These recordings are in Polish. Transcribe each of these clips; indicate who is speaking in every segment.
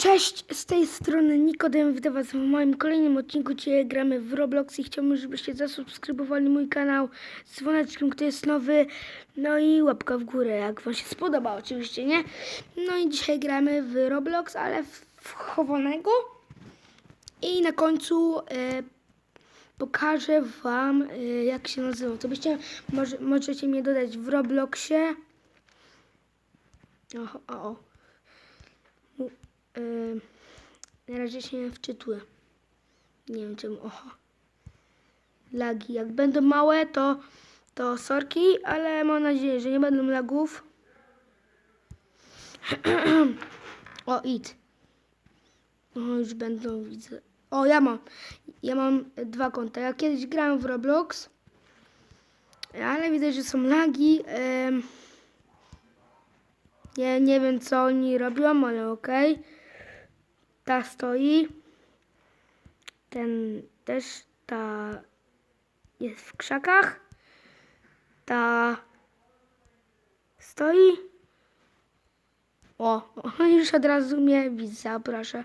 Speaker 1: Cześć, z tej strony Nikodem, witam was w moim kolejnym odcinku, gdzie gramy w Roblox i chciałbym, żebyście zasubskrybowali mój kanał z dzwoneczkiem, kto jest nowy, no i łapka w górę, jak wam się spodoba oczywiście, nie? No i dzisiaj gramy w Roblox, ale w, w chowanego. I na końcu e, pokażę wam, e, jak się nazywam, to byście, może, możecie mnie dodać w Robloxie, o, o, o. Yy, na razie się nie wczytuję. Nie wiem czemu. Oho. Lagi. Jak będą małe, to, to sorki, ale mam nadzieję, że nie będą lagów. o, it. O, już będą, widzę. O, ja mam. Ja mam dwa konta. Ja kiedyś grałem w Roblox, ale widzę, że są lagi. Ym, nie, nie wiem, co oni robią, ale okej. Ta stoi. Ten też, ta jest w krzakach. Ta stoi. O, już od razu mnie widza, proszę.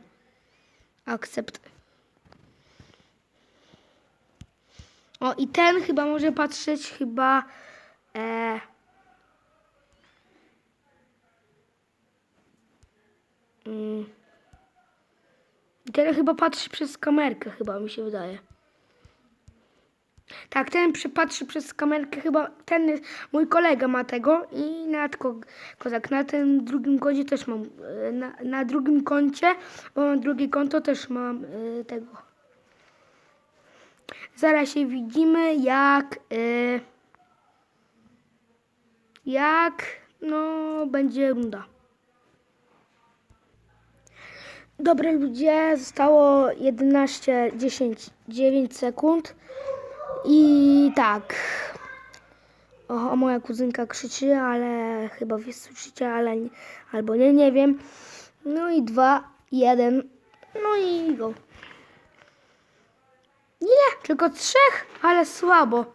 Speaker 1: Akcept. O, i ten chyba może patrzeć, chyba... E, Mm. Ten chyba patrzy przez kamerkę, chyba mi się wydaje. Tak, ten patrzy przez kamerkę, chyba ten jest, mój kolega ma tego i na ko, kozak, na tym drugim kodzie też mam, e, na, na drugim koncie, bo mam drugie konto, też mam e, tego. Zaraz się widzimy, jak, e, jak, no, będzie runda. Dobra ludzie, zostało 11, 10, 9 sekund. I tak. O, moja kuzynka krzyczy, ale chyba wy słyszycie, ale nie, albo nie, nie wiem. No i 2, 1. No i go. Nie, tylko trzech, ale słabo.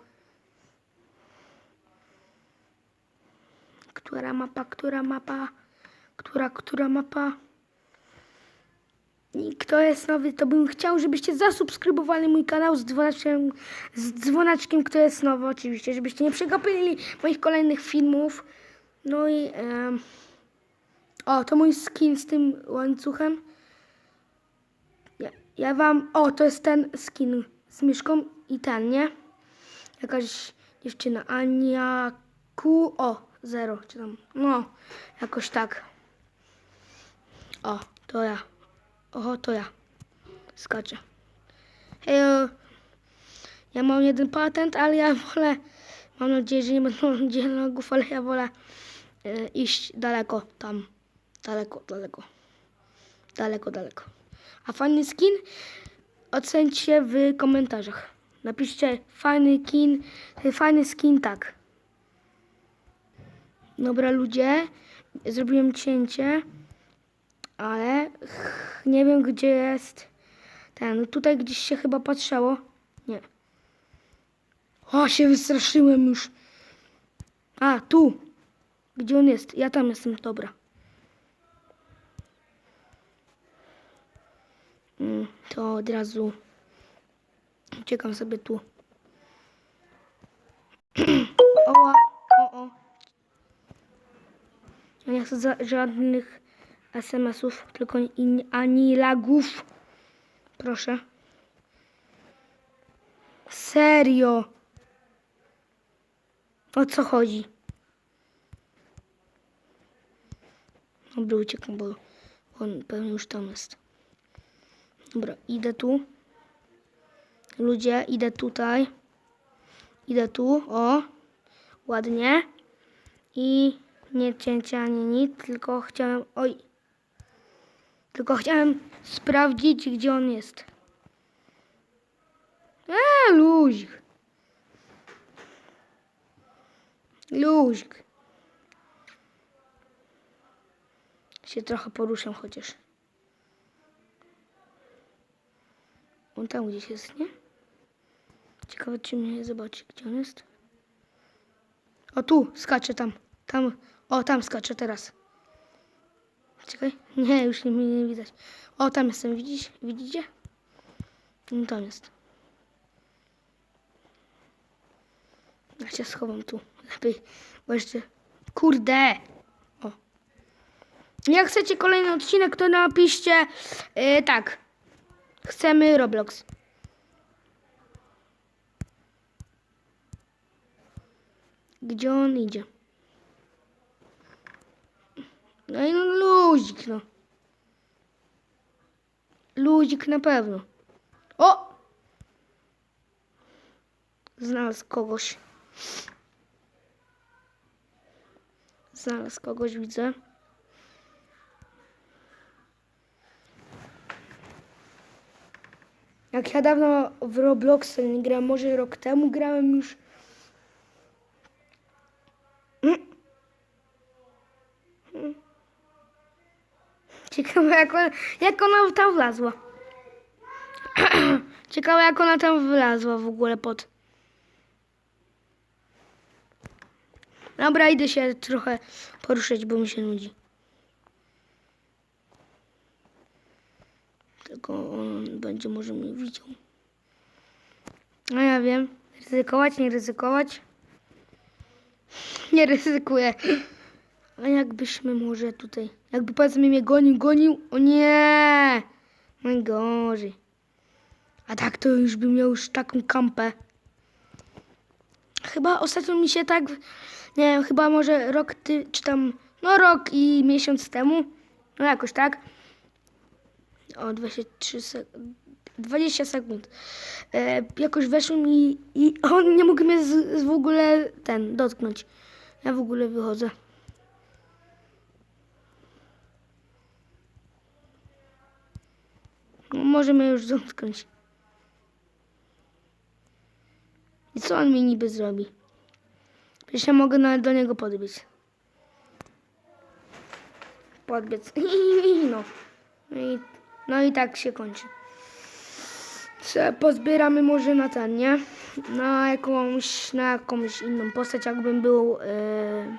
Speaker 1: Która mapa, która mapa, która, która mapa. Kto jest nowy, to bym chciał, żebyście zasubskrybowali mój kanał z dzwoneczkiem, z dzwoneczkiem, kto jest nowy oczywiście, żebyście nie przegapili moich kolejnych filmów. No i em, o, to mój skin z tym łańcuchem. Ja, ja wam, o, to jest ten skin z myszką i ten, nie? Jakaś dziewczyna, Ania Q, o, zero, czy tam, no, jakoś tak. O, to ja. Oho, to ja. Skaczę. Hej, ja mam jeden patent, ale ja wolę, mam nadzieję, że nie będą dialogów, ale ja wolę e, iść daleko tam. Daleko, daleko. Daleko, daleko. A fajny skin? Ocencie w komentarzach. Napiszcie fajny skin, fajny skin, tak. Dobra ludzie, zrobiłem cięcie ale nie wiem gdzie jest ten. Tutaj gdzieś się chyba patrzało. Nie. O, się wystraszyłem już. A, tu. Gdzie on jest? Ja tam jestem, dobra. Mm, to od razu uciekam sobie tu. Oła, o, o. Ja nie chcę żadnych SMS-ów, tylko in, ani lagów. Proszę. Serio. O co chodzi? Dobra, uciekam, bo on pewnie już tam jest. Dobra, idę tu. Ludzie, idę tutaj. Idę tu, o. Ładnie. I nie cięcia, ani nic, tylko chciałem... Oj. Tylko chciałem sprawdzić, gdzie on jest. Eee, luzik. Luzik. Się trochę poruszam chociaż. On tam gdzieś jest, nie? Ciekawe, czy mnie zobaczy, gdzie on jest. O, tu, skacze tam. Tam, o, tam skacze teraz. Czekaj. Nie, już nie, nie widać. O, tam jestem, widzisz? Widzicie? No tam jest. Ja się schowam tu. Lepiej. Właśnie. Kurde! O. Jak chcecie kolejny odcinek, to napiszcie yy, tak. Chcemy Roblox. Gdzie on idzie? No i no luzik, no. Luzik na pewno. O! Znalazł kogoś. Znalazł kogoś, widzę. Jak ja dawno w Robloxa nie grałem, może rok temu grałem już. Ciekawe jak, ona, jak ona tam wlazła. Ciekawe jak ona tam wlazła w ogóle pod. Dobra, idę się trochę poruszyć, bo mi się nudzi. Tylko on będzie może mnie widział. No ja wiem. Ryzykować, nie ryzykować. Nie ryzykuję. A jakbyśmy może tutaj... Jakby powiedzmy mnie gonił, gonił... O nie! Najgorzej. A tak to już bym miał już taką kampę. Chyba ostatnio mi się tak... Nie wiem, chyba może rok ty, czy tam... No rok i miesiąc temu. No jakoś tak. O, 23 sek 20 sekund. E, jakoś weszło mi i on nie mógł mnie z, z w ogóle ten dotknąć. Ja w ogóle wychodzę. No, może mnie już dotknąć. I co on mi niby zrobi? Przecież ja mogę nawet do niego podbiec. Podbiec. No. No i, no i tak się kończy. Se pozbieramy może na ten, nie? Na jakąś, na jakąś inną postać, jakbym był, yy,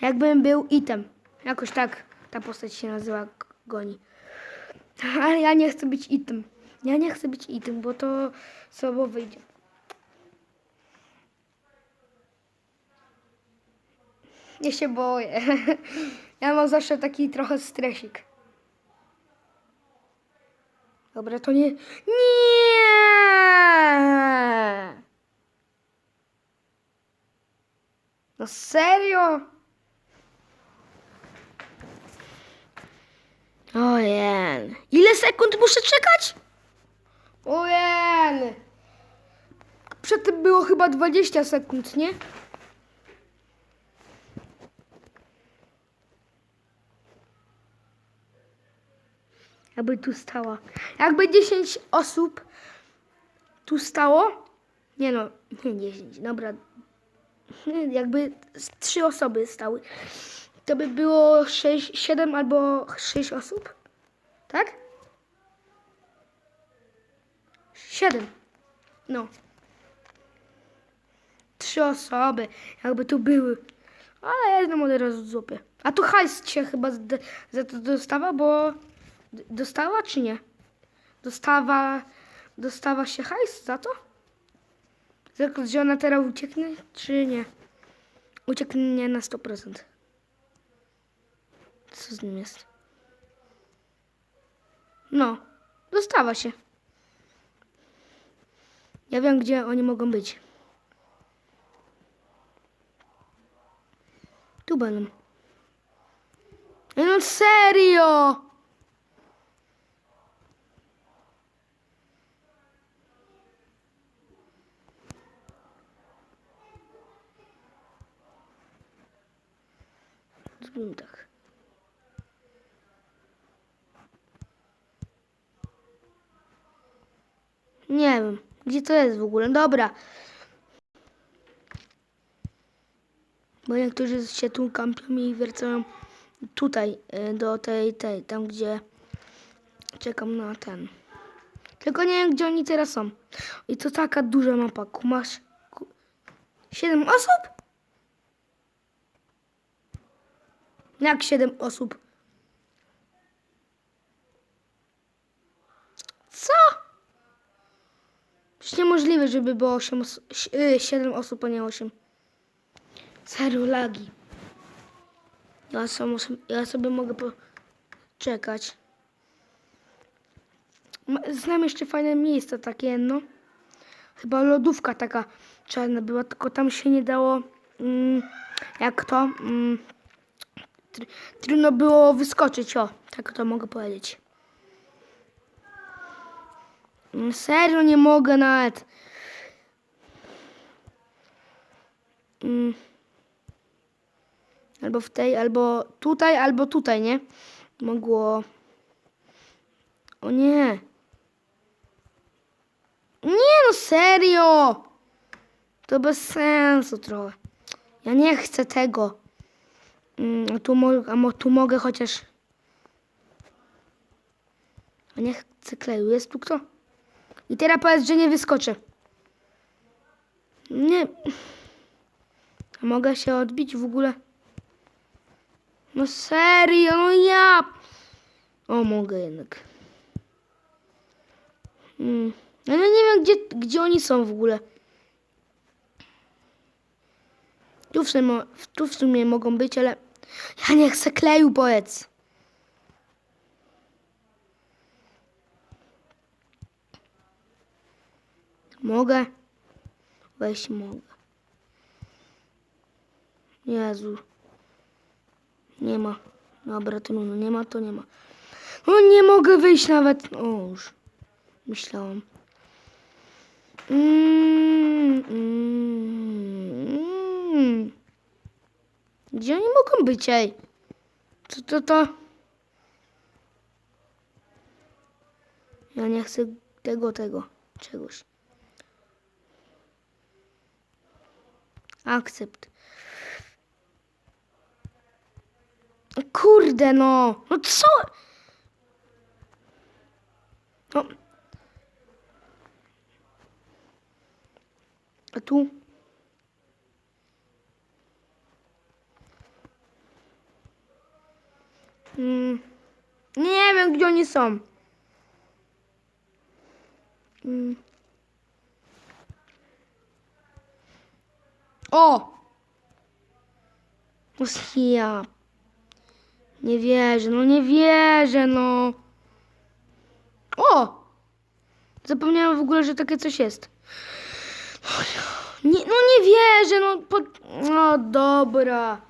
Speaker 1: jakbym był item. Jakoś tak ta postać się nazywa, goni. Ale ja nie chcę być item. Ja nie chcę być item, bo to słabo wyjdzie. Ja się boję. Ja mam zawsze taki trochę stresik. Dobra, to nie. Nie! No serio? Ojen. Ile sekund muszę czekać? Ojen. Przedtem było chyba 20 sekund, nie? Jakby tu stała. Jakby 10 osób tu stało. Nie no, nie 10, dobra. Jakby 3 osoby stały. To by było 6, 7 albo 6 osób. Tak? 7. No. Trzy osoby, jakby tu były. Ale jedną od razu złapię. A tu hajs się chyba za to dostawa, bo... Dostała czy nie? Dostawa... Dostawa się hajs za to? Za- Że ona teraz ucieknie, czy nie? Ucieknie na 100%. Co z nim jest? No, dostawa się. Ja wiem, gdzie oni mogą być. Tu będą. No serio! Zrobimy tak. Nie wiem, gdzie to jest w ogóle. Dobra. Bo niektórzy się tu kampią i wracają tutaj, y, do tej, tej, tam gdzie czekam na ten. Tylko nie wiem, gdzie oni teraz są. I to taka duża mapa. Kumasz. Ku... Siedem osób? Jak siedem osób? Żeby było 8 os- si- y, 7 osób, a nie 8. Serio, lagi. Ja, sam, ja sobie mogę poczekać. Znam jeszcze fajne miejsce takie jedno. Chyba lodówka taka czarna była, tylko tam się nie dało, mm, jak to, mm, tr- trudno było wyskoczyć, o, tak to mogę powiedzieć. Mm, Serio nie mogę nawet. Mm. Albo w tej, albo tutaj, albo tutaj, nie? Mogło. O nie. Nie no, serio! To bez sensu trochę. Ja nie chcę tego. Mm, a tu, a tu mogę chociaż... A nie chcę kleju. Jest tu kto? I teraz powiedz, że nie wyskoczę. Nie. Mogę się odbić w ogóle? No serio, no ja. O, mogę jednak. Mm. No, nie wiem, gdzie, gdzie oni są w ogóle. Tu w, sumie, tu w sumie mogą być, ale ja nie chcę kleju, powiedz. Mogę? Wejść mogę. Jezu. Nie ma. Dobra, to no, nie ma, to nie ma. No nie mogę wyjść nawet. O, już. Myślałam. Mm, mm, mm. Gdzie oni mogą być, ej? Co to to? Ja nie chcę tego, tego, czegoś. Akcept. Kurde no. No co? No. A tu? Mm. Nie wiem, gdzie oni są. Mm. O! No ja. Nie wierzę, no nie wierzę, no. O! Zapomniałam w ogóle, że takie coś jest. Nie, no nie wierzę, no. Po... No dobra.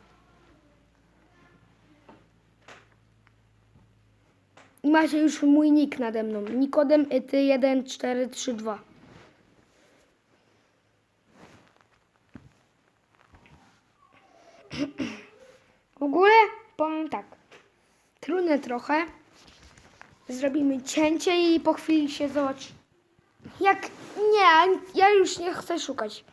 Speaker 1: I macie już mój nick nade mną. Nikodem ety 1432. W ogóle powiem tak. Trudne trochę. Zrobimy cięcie i po chwili się zobacz. Jak. Nie, ja już nie chcę szukać.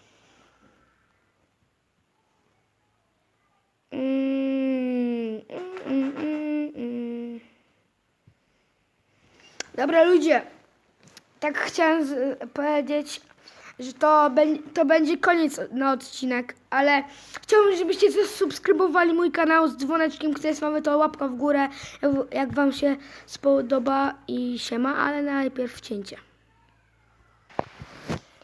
Speaker 1: Dobra, ludzie. Tak chciałem powiedzieć, że to, to będzie koniec na odcinek, ale chciałbym, żebyście zasubskrybowali mój kanał z dzwoneczkiem, który jest mamy to łapka w górę, jak, jak wam się spodoba i siema, ale najpierw cięcie.